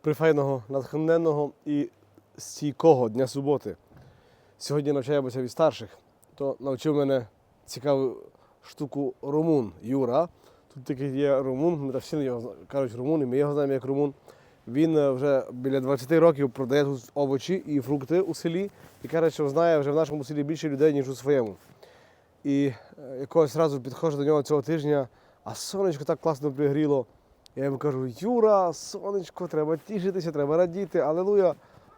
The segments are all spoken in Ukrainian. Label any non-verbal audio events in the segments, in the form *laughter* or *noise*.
прифайного, натхненного і стійкого дня суботи. Сьогодні навчаємося від старших. То навчив мене цікаву штуку румун Юра. Тут такий є румун, ми всі його кажуть румун, і ми його знаємо як румун. Він е, вже біля 20 років продає тут овочі і фрукти у селі і каже, що знає вже в нашому селі більше людей, ніж у своєму. І е, якогось разу підходжу до нього цього тижня, а сонечко так класно пригріло. Я йому кажу, Юра, сонечко, треба тішитися, треба радіти, алелуя.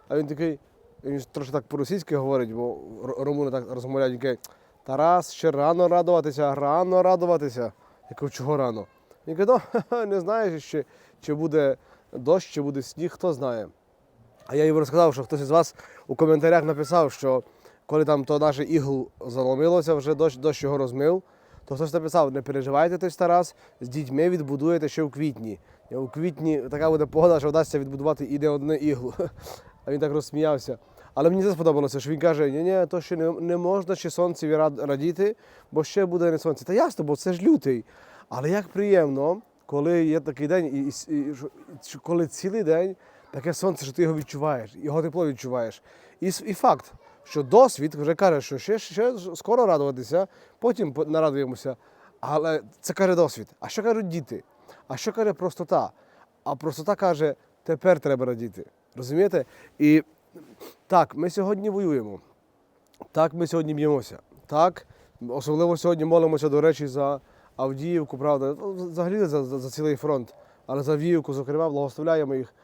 А він такий, він трошки так по-російськи говорить, бо румуни так розмовляють, він Тарас, ще рано радуватися, рано радуватися. Я кажу, чого рано? Він каже, ну, *laughs* не знаєш ще, чи буде дощ, чи буде сніг, хто знає. А я йому розказав, що хтось із вас у коментарях написав, що коли там то наше ігл заломилося, вже дощ, дощ його розмив, то хтось написав, не переживайте той Тарас, з дітьми відбудуєте ще в квітні. У квітні така буде погода, що вдасться відбудувати і не одне іглу. *laughs* А він так розсміявся. Але мені це сподобалося, що він каже, ні, ні, то ще не, не можна ще сонцеві радіти, бо ще буде не сонце. Та ясно, бо це ж лютий. Але як приємно, коли є такий день, і, і, і коли цілий день таке сонце, що ти його відчуваєш, його тепло відчуваєш. І, і факт, що досвід вже каже, що ще, ще скоро радуватися, потім по- нарадуємося. Але це каже досвід. А що кажуть діти? А що каже простота? А простота каже, тепер треба радіти. Розумієте? І так, ми сьогодні воюємо. Так, ми сьогодні б'ємося. Так, особливо сьогодні молимося, до речі, за Авдіївку, правда, ну, взагалі за, за, за цілий фронт. Але за Авдіївку, зокрема, благословляємо їх.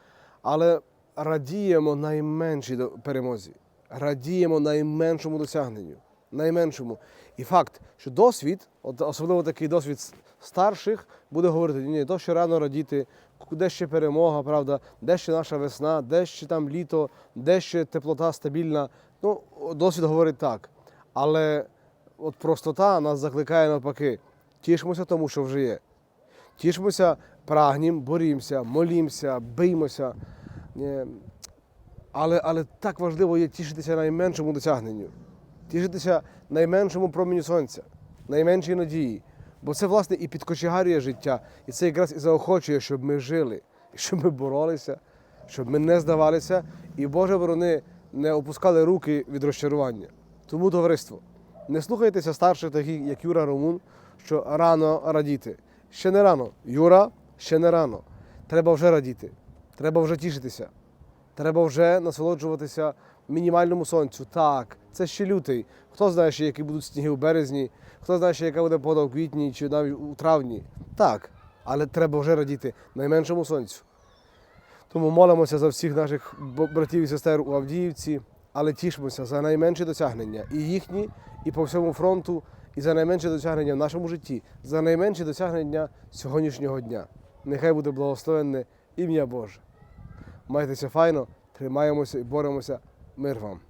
Але радіємо найменшій перемозі, радіємо найменшому досягненню. Найменшому. І факт, що досвід, особливо такий досвід старших, буде говорити, ні, то ще рано радіти, де ще перемога, правда, де ще наша весна, де ще там літо, де ще теплота стабільна. Ну, досвід говорить так. Але от простота нас закликає навпаки. Тішимося тому, що вже є. Тішимося, прагнім, борімося, молімося, биймося. Але, але так важливо є тішитися найменшому досягненню, тішитися найменшому проміню сонця, найменшій надії. Бо це, власне, і підкочегарює життя, і це якраз і заохочує, щоб ми жили, *laughs* щоб ми боролися, щоб ми не здавалися, і Боже ворони не опускали руки від розчарування. Тому, товариство, не слухайтеся старших, таких як Юра Румун, що рано радіти. Ще не рано. Юра, ще не рано. Треба вже радіти, треба вже тішитися. Треба вже насолоджуватися мінімальному сонцю. Так, це ще лютий. Хто знає, ще які будуть сніги у березні, хто знає, ще яка буде погода у квітні чи навіть у травні. Так, але треба вже радіти найменшому сонцю. Тому молимося за всіх наших братів і сестер у Авдіївці, але тішимося за найменші досягнення і їхні, і по всьому фронту, і за найменші досягнення в нашому житті, за найменші досягнення сьогоднішнього дня. Нехай буде благословенне ім'я Боже. Майтеся файно, тримаємося і боремося. Мир вам.